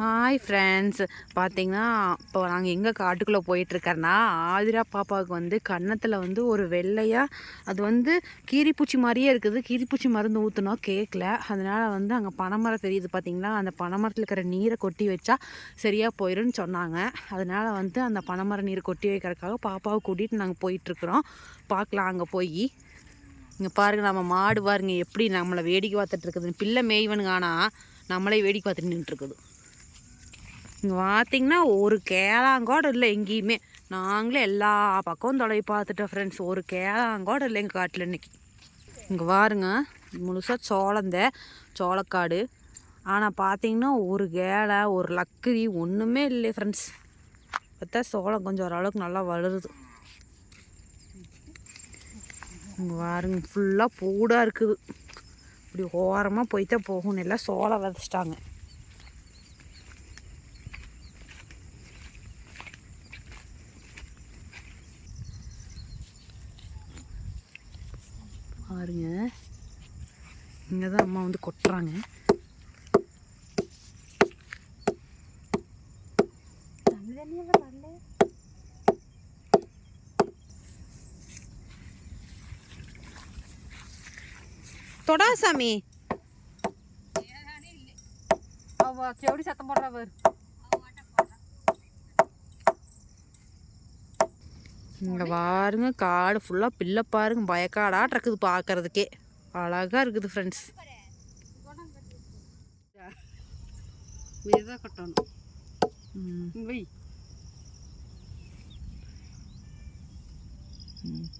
Hi friends பார்த்தீங்கன்னா இப்போ நாங்கள் எங்கே காட்டுக்குள்ளே போயிட்டுருக்கறனா ஆதிரா பாப்பாவுக்கு வந்து கன்னத்தில் வந்து ஒரு வெள்ளையாக அது வந்து கீரிப்பூச்சி மாதிரியே இருக்குது. கீரிப்பூச்சி மருந்து ஊற்றுனோம் கேட்கல அதனால் வந்து அங்கே பனைமரம் தெரியுது பார்த்தீங்களா அந்த பனைமரத்தில் இருக்கிற நீரை கொட்டி வச்சா சரியாக போயிடும்னு சொன்னாங்க. அதனால் வந்து அந்த பனைமர நீர் கொட்டி வைக்கிறதுக்காக பாப்பாவை கூட்டிகிட்டு நாங்கள் போயிட்டுருக்குறோம். பார்க்கலாம் அங்கே போய். இங்கே பாருங்கள் நம்ம மாடு பாருங்க எப்படி நம்மளை வேடிக்கை பார்த்துட்டு இருக்குதுன்னு. பிள்ளை மேய்வனுங்க ஆனால் நம்மளே வேடிக்கை பார்த்துட்டு நின்றுருக்குது இங்கே பார்த்தீங்கன்னா ஒரு கேளாங்கோடு இல்லை எங்கேயுமே. நாங்களே எல்லா பக்கமும் தொலைவி பார்த்துட்டோம் ஃப்ரெண்ட்ஸ் ஒரு கேளாங்கோடு இல்லை எங்கள் காட்டில் இன்னைக்கு. இங்கே பாருங்க முழுசாக சோளந்த சோளக்காடு. ஆனால் பார்த்தீங்கன்னா ஒரு கேளை ஒரு லக்கரி ஒன்றுமே இல்லை ஃப்ரெண்ட்ஸ் பார்த்தா சோளம் கொஞ்சம் ஓரளவுக்கு நல்லா வளருது. இங்கே பாருங்க ஃபுல்லாக பூடாக இருக்குது. இப்படி ஓரமாக போய்த்தான் போகும்னு எல்லாம் சோளம் விதைச்சிட்டாங்க. பாருங்க. இங்கே தான் அம்மா வந்து கொட்டுறாங்க. தொடா சாமி எப்படி சத்தம் போடுறா பாரு இங்க பாருங்க காடு ஃபுல்லாக பிள்ளை பாருங்க பயக்காடாட்டு இருக்குது பார்க்கறதுக்கே அழகா இருக்குது ஃப்ரெண்ட்ஸ் இதுதான் கட்டணும் வை ம்